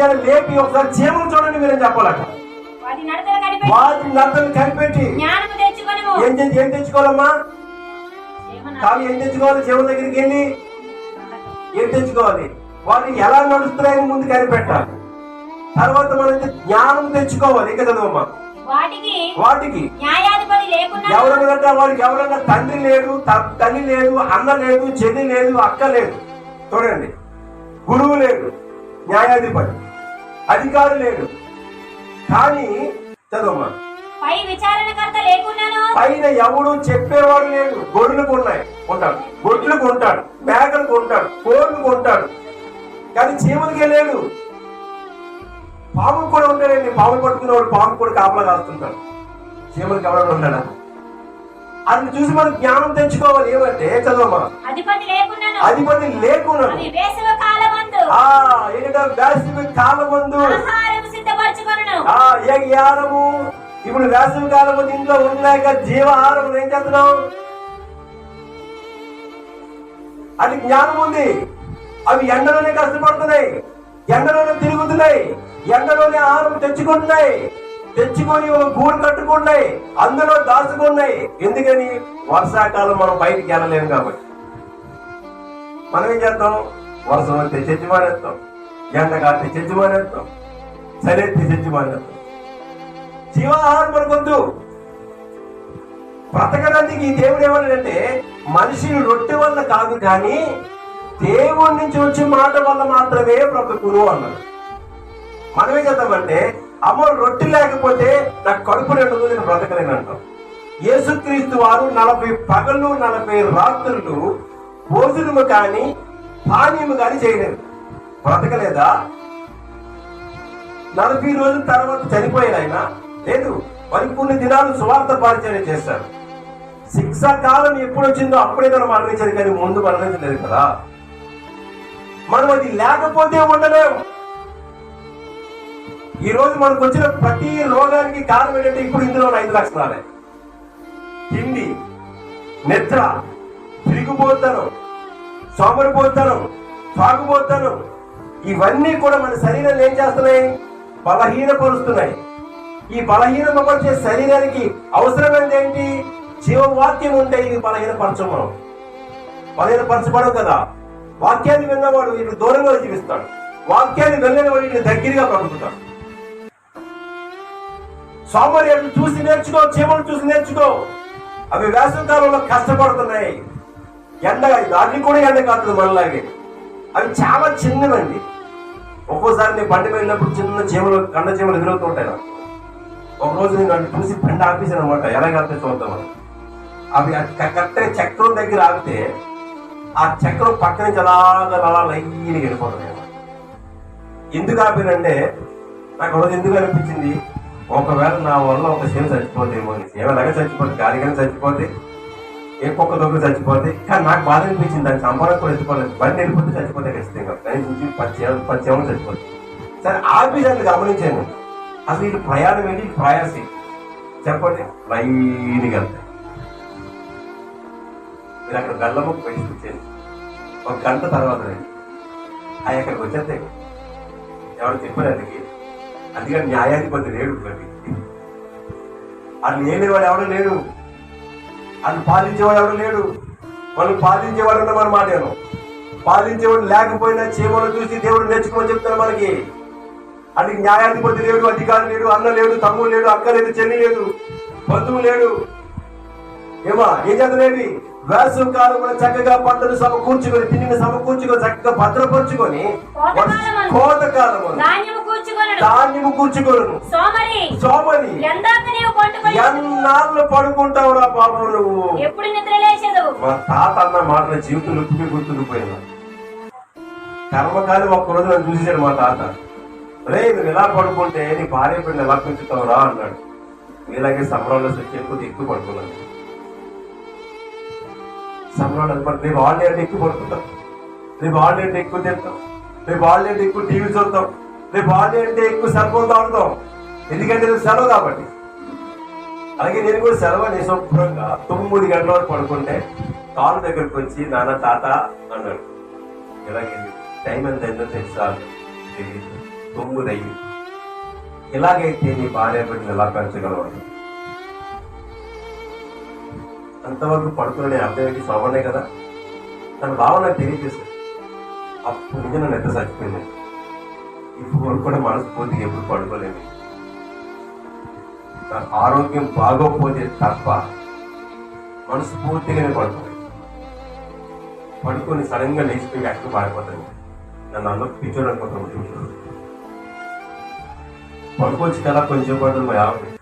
లేపి ఒకసారి చీమలు చూడండి మీరేం చెప్పాలట. వాటి నడతలు కనిపెట్టి ఏం ఏం తెచ్చుకోవాలమ్మా? కాదు ఏం తెచ్చుకోవాలి? చీమల దగ్గరికి వెళ్ళి. ఏం తెచ్చుకోవాలి? వాటి ఎలా నడుస్తున్నాయని ముందు కనిపెట్టాలి. తర్వాత మనం జ్ఞానం తెచ్చుకోవాలి. ఇక చదవమ్మా. వాటికి వాటికి ఎవరన్నా వాడికి ఎవరన్నా తండ్రి లేడు తల్లి లేదు అన్న లేదు చెల్లి లేదు అక్క లేదు. చూడండి. గురువు లేడు న్యాయాధిపతి. అధికారి లేడు. కానీ చదవమ్మా. పై విచారణకర్త లేకున్నాను పైన ఎవడు చెప్పేవాడు లేడు. గొడ్లకు ఉన్నాయి ఉంటాడు గొడ్లకు ఉంటాడు మేకలకు ఉంటాడు కోళ్ళకు ఉంటాడు కానీ చీమలకే లేడు. పాము కూడా ఉంటాడండి పాము పట్టుకునేవాడు పాము కూడా కాపలా కాస్తుంటాడు. చీమలకి ఎవరైనా ఉంటాడా అది చూసి మనం జ్ఞానం తెచ్చుకోవాలి. ఏమంటే చదవమ్మా. అధిపతి లేకున్నాను అధిపతి కాలమందు ఆ ఏంటంటే వేసవి కాలం ముందు ఆహారం సిద్ధపరచుకొనును. ఆ ఏ ఆహారము ఇప్పుడు వేసవి కాలం ఇంట్లో ఉన్నాక జీవాహారం ఏం చేస్తున్నాం అది జ్ఞానం ఉంది. అవి ఎండలోనే కష్టపడుతున్నాయి. ఎండలోనే తిరుగుతున్నాయి. ఎండలోనే ఆహారం తెచ్చుకుంటున్నాయి. తెచ్చుకొని ఒక గూడు కట్టుకున్నాయి అందులో దాచుకున్నాయి. ఎందుకని? వర్షాకాలం మనం బయటికి వెళ్ళలేము కాబట్టి. మనం ఏం చేస్తాం? వర్షం వస్తే చచ్చి మానేస్తాం ఎండ కాస్తే చచ్చి మానేస్తాం సరెత్తి చచ్చి మానేస్తాం జీవాహారం మనకొద్దు బ్రతకడానికి ఈ దేవుడు ఏమన్నాడంటే మనిషి రొట్టె వల్ల కాదు కానీ దేవుడి నుంచి వచ్చే మాట వల్ల మాత్రమే బ్రతుకును అన్నాడు. మనమే చేద్దామంటే అమ్మ రొట్టె లేకపోతే నాకు కడుపు నిండదు నేను బ్రతకలేను అంటాం. యేసుక్రీస్తు వారు నలభై పగళ్ళు నలభై రాత్రులు భోజనము కానీ పానీయము కానీ చేయలేదు. బ్రతకలేదా? నలభై రోజుల తర్వాత చనిపోయాడు ఆయన లేదు పరిపూర్ణ దినాలు సువార్త పరిచయం చేశారు శిక్ష కాలం ఎప్పుడు వచ్చిందో అప్పుడే తను మరణించారు కానీ ముందు మరణించలేదు కదా. మనం అది లేకపోతే ఉండలేము ఈ రోజు మనకు వచ్చిన ప్రతి రోగానికి కారణం ఏంటంటే ఇప్పుడు ఇందులో ఐదు లక్షణాలే. తిండి నిద్ర తిరిగిపోతారు సోమరిపోతాను తాగుపోతాను ఇవన్నీ కూడా మన శరీరాన్ని ఏం చేస్తున్నాయి? బలహీనపరుస్తున్నాయి. ఈ బలహీనపరిచే శరీరానికి అవసరమైనది ఏంటి? జీవవాక్యం ఉంటే ఇది బలహీనపరచం మనం. బలహీనపరచబడవు కదా. వాక్యాన్ని విన్నవాడు వీళ్ళు దూరంగా జీవిస్తాడు. వాక్యాన్ని వెళ్ళిన వాడు దగ్గరగా పంపుతాడు. సోమరియాలు చూసి నేర్చుకో చీమలు చూసి నేర్చుకో. అవి వేసవికాలంలో కష్టపడుతున్నాయి. ఎండ దానికి కూడా ఎండ కాదు మనలాగే. అవి చాలా చిన్నవండి. ఒక్కోసారి నేను బండి వెళ్ళినప్పుడు చిన్న చీమలు కండ చీమలు ఎదురవుతూ ఉంటాయి నాకు. ఒక రోజు నేను నన్ను చూసి బండి ఆపేసాను అనమాట ఎలాగైతే చూద్దామని అవి కరెక్ట్గా చక్రం దగ్గర ఆగితే ఆ చక్రం పక్క నుంచి అలాగా అలా లైన్గా వెళ్ళిపోతుంది ఎందుకు ఆపానంటే నాకు రోజు ఎందుకు అనిపించింది? ఒకవేళ నా వల్ల ఒక సేవ చచ్చిపోతే ఏమో సేవ ఎలాగ చచ్చిపోతే గాలిగానే చచ్చిపోతే ఏ కుక్క దొంగ చచ్చిపోతే కానీ నాకు బాధ అనిపించింది దాని సంపాదన కూడా ఎత్తుకోలేదు. బండి వెళ్ళిపోతే చచ్చిపోతే ఖచ్చితంగా. దాని నుంచి పది సేవలు పది సేవలు చచ్చిపోతే సరే ఆఫీసర్లు గమనించాను. అసలు వీళ్ళు ప్రయాణం ఏంటి? ప్రయాసి. చెప్పండి. లైన్గా వెళ్తాయి మీరు అక్కడ బెల్లముకు పెట్టి కూర్చొని ఒక గంట తర్వాత రండి. అవి అక్కడికి వచ్చేస్తాయి ఎవరు చెప్పారు అందుకే? అందుకని న్యాయాధిపతి లేడు ఇప్పటికి. అది లేని వాడు ఎవడో లేడు. వాళ్ళు పాలించేవాడు ఎవడు లేడు. వాళ్ళు పాలించేవాడు ఉన్న మన మాట నేను. పాలించేవాడు లేకపోయినా చీమలు చూసి దేవుడు నేర్చుకోమని చెప్తాను మనకి. అది న్యాయాధిపతి లేడు అధికారి లేడు అన్న లేడు తమ్ముడు లేడు అక్క లేదు చెల్లి లేదు బంధువు లేడు. ఏమా ఏం చేతలేవి వేసవి కాలంలో చక్కగా పంటలు సమకూర్చుకొని తిండిని సమకూర్చుకొని చక్కగా భద్రపరుచుకొని. కోతకాలము ధాన్యము కూర్చుకోను సోమరి. ఎన్నాళ్ళు పడుకుంటావురా బాబు నువ్వు? ఎప్పుడు మా తాత అన్న మాటల జీవితం నొప్పికి గుర్తుండిపోయినా. కర్మకాలి ఒక్కరోజు నన్ను చూసేసాడు మా తాత. రే నువ్వు ఇలా పడుకుంటే నీ భార్య పిల్లలు ఎలా పెంచుతావురా? అన్నాడు. ఇలాగే సంబరంలో ఎక్కువ ఎక్కువ పడుకున్నాను. సమరాలు పడి రేపు వాళ్ళే అంటే ఎక్కువ పడుకుంటాం. రేపు వాళ్ళే అంటే ఎక్కువ తింటాం. రేపు వాళ్ళే అంటే ఎక్కువ టీవీ చూస్తాం రేపు వాళ్ళే అంటే ఎక్కువ సెల్ ఫోన్ ఎందుకంటే రేపు సెలవు కాబట్టి. అలాగే నేను కూడా సెలవు అని శుభ్రంగా తొమ్మిది గంటల వరకు పడుకుంటే కాలు దగ్గరికి వచ్చి నాన్న తాత అన్నాడు. ఇలాగే టైం ఎంత అయిందో తెలుసా? తొమ్మిది తొమ్మిదయ్యి ఇలాగైతే నీ భార్య బిడ్డలు ఎలా పెంచగలవాడు అంతవరకు పడుకునే అబ్బాయికి శోభనే కదా? తన భావన నాకు తెలియజేశాడు. అప్పుడు నిజం నన్ను ఎంత చచ్చిపోయింది? ఇప్పుడు కూడా మనస్ఫూర్తిగా ఎప్పుడు పడుకోలేము నా ఆరోగ్యం బాగోకపోతే తప్ప మనస్ఫూర్తిగా నేను పడుకోలేదు. పడుకొని సడన్గా లేచిపోయి ఎక్కడ పారిపోతాను నన్ను అందరూ పిచ్చోడు అనుకుంటాను పడుకోవచ్చు కదా కొంచెం పడుతుంది మా ఆవిడ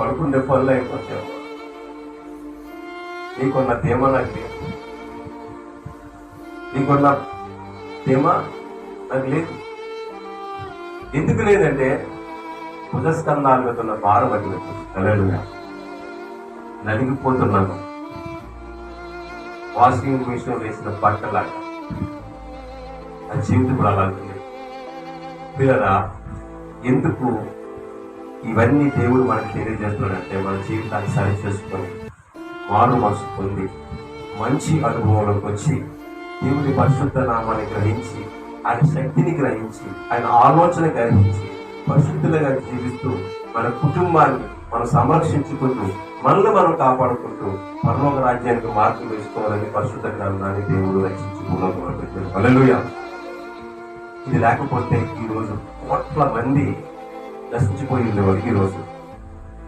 పడుకుంటే పనులు అయిపోతాయి. నీకున్న తేమ నాకు లేదు. నీకున్న ధీమా నాకు లేదు. ఎందుకు లేదంటే భుజస్కంధాల మీద ఉన్న భారం అది కలలుగా నలిగిపోతున్నాను. వాషింగ్ మిషన్ వేసిన బట్టలాగా. ఆ జీవితం అలాగే పిల్లరా ఎందుకు ఇవన్నీ దేవుడు మనకు తెలియజేస్తున్నాడంటే మన జీవితాన్ని సరి చేసుకొని మారు మనసు పొంది మంచి అనుభవంలోకి వచ్చి దేవుని పరిశుద్ధ నామాన్ని గ్రహించి ఆయన శక్తిని గ్రహించి ఆయన ఆలోచన గ్రహించి పరిశుద్ధులుగా జీవిస్తూ మన కుటుంబాన్ని మనం సంరక్షించుకుంటూ మనల్ని మనం కాపాడుకుంటూ పరలోక రాజ్యానికి మార్పు వేసుకోవాలని పరిశుద్ధ గ్రంథాన్ని దేవుడు రక్షించుకున్నాడు ఇది లేకపోతే ఈరోజు కోట్ల మంది నశించిపోయి ఉండేవారు ఈ రోజు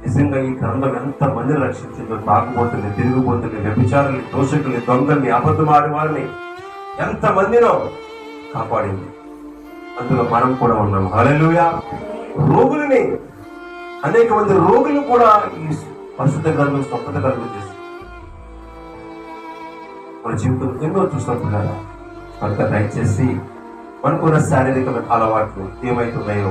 నిజంగా ఈ గ్రంథం ఎంత మందిని రక్షించిందో తాగుబోతుంది తిరిగిపోతుంది వ్యభిచారుల్ని దోషకుల్ని దొంగల్ని అబద్ధమాడి వారిని ఎంత మందినో కాపాడింది. అందులో మనం కూడా ఉన్నాం. హలలుయా రోగులని అనేక మంది రోగులు కూడా ఈ పరిశుద్ధ గ్రంథం స్వస్థత కలుగు చేసి మన జీవితం ఎన్నో చూసినప్పుడు కదా కనుక దయచేసి మనకున్న శారీరక అలవాట్లు ఏమైతున్నాయో